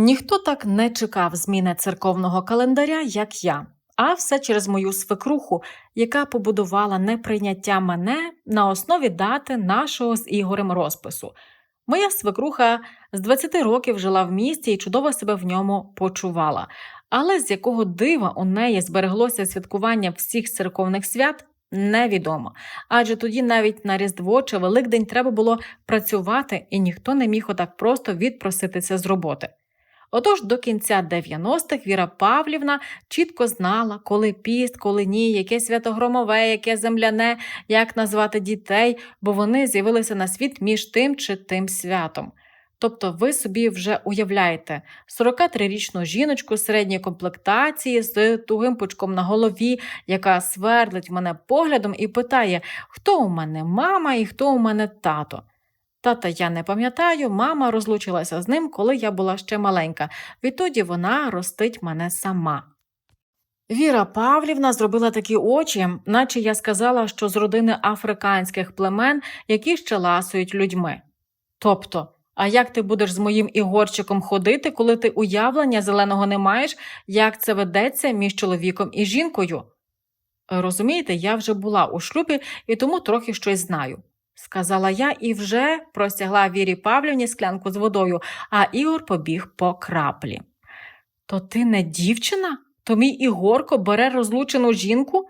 Ніхто так не чекав зміни церковного календаря, як я, а все через мою свекруху, яка побудувала неприйняття мене на основі дати нашого з Ігорем розпису. Моя свекруха з 20 років жила в місті і чудово себе в ньому почувала. Але з якого дива у неї збереглося святкування всіх церковних свят, невідомо. Адже тоді навіть на Різдво чи Великдень треба було працювати, і ніхто не міг отак просто відпроситися з роботи. Отож, до кінця 90-х Віра Павлівна чітко знала, коли піст, коли ні, яке святогромове, яке земляне, як назвати дітей, бо вони з'явилися на світ між тим чи тим святом. Тобто ви собі вже уявляєте 43-річну жіночку середньої комплектації з тугим пучком на голові, яка свердлить мене поглядом і питає, хто у мене мама і хто у мене тато. Тата я не пам'ятаю, мама розлучилася з ним, коли я була ще маленька. Відтоді вона ростить мене сама. Віра Павлівна зробила такі очі, наче я сказала, що з родини африканських племен, які ще ласують людьми. Тобто, а як ти будеш з моїм Ігорчиком ходити, коли ти уявлення зеленого не маєш, як це ведеться між чоловіком і жінкою? Розумієте, я вже була у шлюбі і тому трохи щось знаю сказала я і вже простягла Вірі Павлівні склянку з водою, а Ігор побіг по краплі. То ти не дівчина? То мій Ігорко бере розлучену жінку?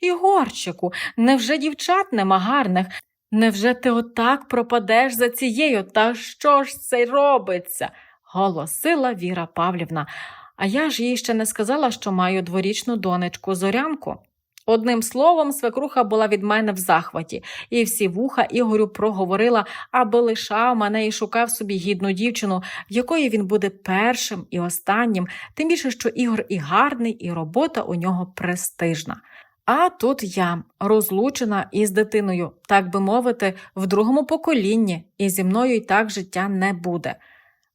Ігорчику, невже дівчат нема гарних? Невже ти отак пропадеш за цією? Та що ж це робиться? голосила Віра Павлівна. А я ж їй ще не сказала, що маю дворічну донечку зорянку. Одним словом, свекруха була від мене в захваті, і всі вуха Ігорю проговорила, аби лишав мене і шукав собі гідну дівчину, в якої він буде першим і останнім, тим більше, що Ігор і гарний, і робота у нього престижна. А тут я розлучена із дитиною, так би мовити, в другому поколінні, і зі мною й так життя не буде.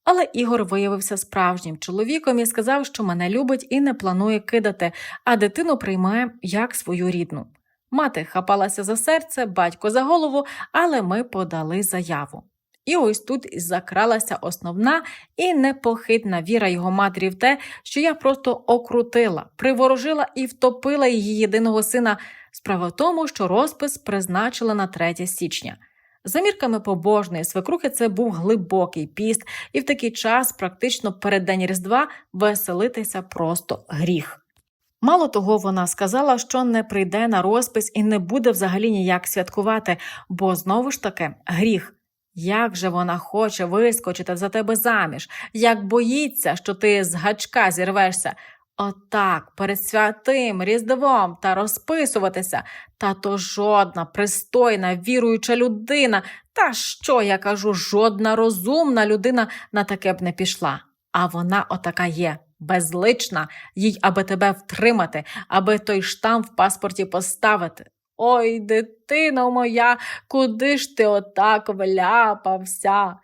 Але Ігор виявився справжнім чоловіком і сказав, що мене любить і не планує кидати, а дитину приймає як свою рідну. Мати хапалася за серце, батько за голову, але ми подали заяву. І ось тут закралася основна і непохитна віра його матері в те, що я просто окрутила, приворожила і втопила її єдиного сина. Справа в тому, що розпис призначила на 3 січня. За мірками побожної свекрухи це був глибокий піст, і в такий час, практично перед день Різдва, веселитися просто гріх. Мало того, вона сказала, що не прийде на розпис і не буде взагалі ніяк святкувати, бо знову ж таки гріх. Як же вона хоче вискочити за тебе заміж, як боїться, що ти з гачка зірвешся. Отак, перед святим Різдвом та розписуватися, та то жодна пристойна, віруюча людина, та що я кажу, жодна розумна людина на таке б не пішла. А вона отака є, безлична, їй аби тебе втримати, аби той штамп в паспорті поставити. Ой, дитино моя, куди ж ти отак вляпався?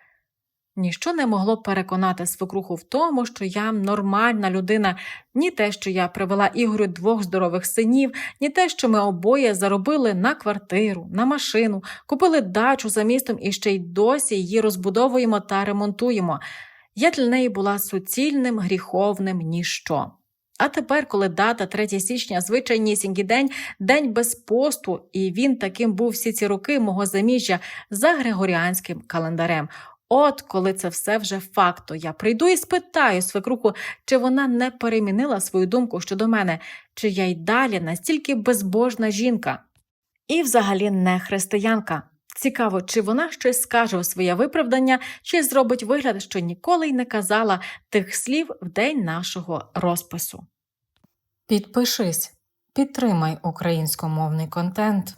Ніщо не могло переконати свекруху в тому, що я нормальна людина, ні те, що я привела Ігорю двох здорових синів, ні те, що ми обоє заробили на квартиру, на машину, купили дачу за містом і ще й досі її розбудовуємо та ремонтуємо. Я для неї була суцільним, гріховним ніщо. А тепер, коли дата 3 січня, звичайнісінький день, день без посту, і він таким був всі ці роки мого заміжжя за григоріанським календарем. От коли це все вже факт, то я прийду і спитаю свекруху, чи вона не перемінила свою думку щодо мене, чи я й далі настільки безбожна жінка. І взагалі не християнка. Цікаво, чи вона щось скаже у своє виправдання, чи зробить вигляд, що ніколи й не казала тих слів в день нашого розпису. Підпишись, підтримай українськомовний контент.